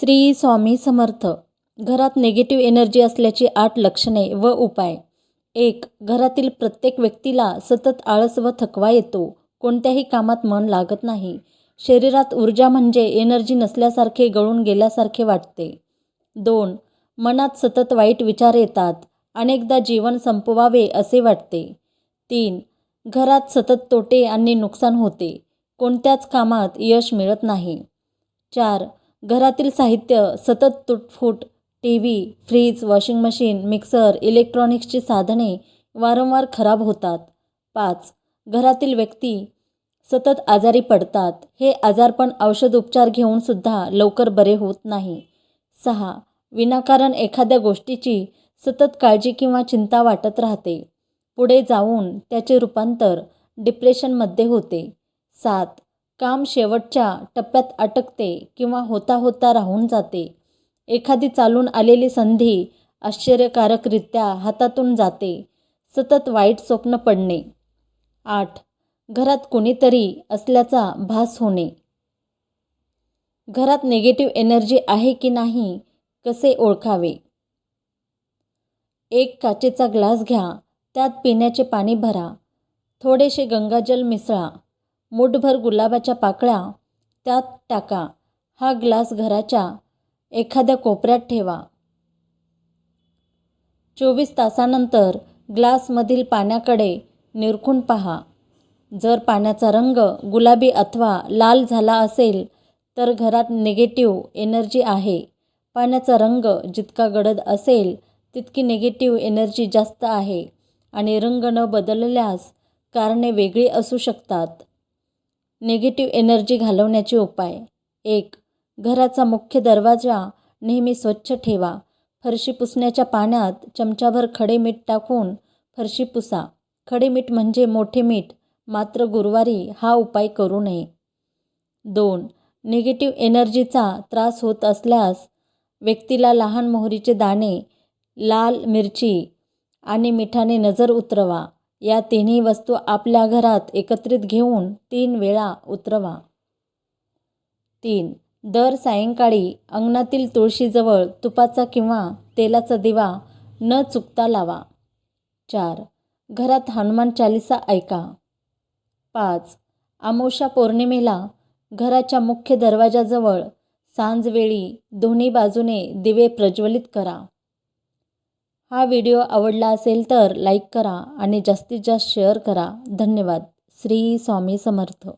श्री स्वामी समर्थ. घरात negative energy असल्याची आठ लक्षणे व उपाय. एक घरातील प्रत्येक व्यक्तीला सतत आळस व थकवा येतो. कोणत्याही कामात मन लागत नाही. शरीरात ऊर्जा म्हणजे एनर्जी नसल्यासारखे गळून गेल्यासारखे वाटते. दोन मनात सतत वाईट विचार येतात. अनेकदा जीवन संपवावे असे वाटते. तीन घरात सतत तोटे आणि नुकसान होते. कोणत्याच कामात यश मिळत नाही. चार घरातील साहित्य सतत तुटफूट T V fridge washing machine mixer इलेक्ट्रॉनिक्सची साधने वारंवार खराब होतात. पाच घरातील व्यक्ती सतत आजारी पडतात. हे आजारपण औषध उपचार घेऊनसुद्धा लवकर बरे होत नाही. सहा विनाकारण एखाद्या गोष्टीची सतत काळजी किंवा चिंता वाटत राहते. पुढे जाऊन त्याचे रूपांतर डिप्रेशनमध्ये होते. सात काम शेवटच्या टप्प्यात अटकते किंवा होता होता राहून जाते. एखादी चालून आलेली संधी आश्चर्यकारकरित्या हातातून जाते. सतत वाईट स्वप्न पडणे. आठ. घरात कोणीतरी असल्याचा भास होणे. घरात निगेटिव्ह एनर्जी आहे की नाही कसे ओळखावे? एक काचेचा ग्लास घ्या त्यात पिण्याचे पाणी भरा. थोडेसे गंगाजल मिसळा. मूठभर गुलाबाच्या पाकळ्या त्यात टाका. हा ग्लास घराच्या एखाद्या कोपऱ्यात ठेवा. चोवीस तासानंतर ग्लासमधील पाण्याकडे निरखून पहा. जर पाण्याचा रंग गुलाबी अथवा लाल झाला असेल तर घरात निगेटिव्ह एनर्जी आहे. पाण्याचा रंग जितका गडद असेल तितकी निगेटिव्ह एनर्जी जास्त आहे आणि रंग न बदलल्यास कारणे वेगळी असू शकतात. निगेटिव्ह एनर्जी घालवण्याचे उपाय. एक घराचा मुख्य दरवाजा नेहमी स्वच्छ ठेवा. फरशी पुसण्याच्या पाण्यात चमचाभर खडे मीठ टाकून फरशी पुसा. खडे मीठ म्हणजे मोठे मीठ मात्र गुरुवारी हा उपाय करू नये. दोन निगेटिव्ह एनर्जीचा त्रास होत असल्यास व्यक्तीला लहान मोहरीचे दाणे लाल मिरची आणि मिठाने नजर उतरवा. या तिन्ही वस्तू आपल्या घरात एकत्रित घेऊन तीन वेळा उतरवा. तीन. दर सायंकाळी अंगणातील तुळशीजवळ तुपाचा किंवा तेलाचा दिवा न चुकता लावा. चार. घरात हनुमान चालिसा ऐका. पाच. आमोशा पौर्णिमेला घराच्या मुख्य दरवाजाजवळ सांजवेळी दोन्ही बाजूने दिवे प्रज्वलित करा. हा व्हिडिओ आवडला असेल तर लाईक करा आणि जास्तीत जास्त शेअर करा. धन्यवाद. श्री स्वामी समर्थ.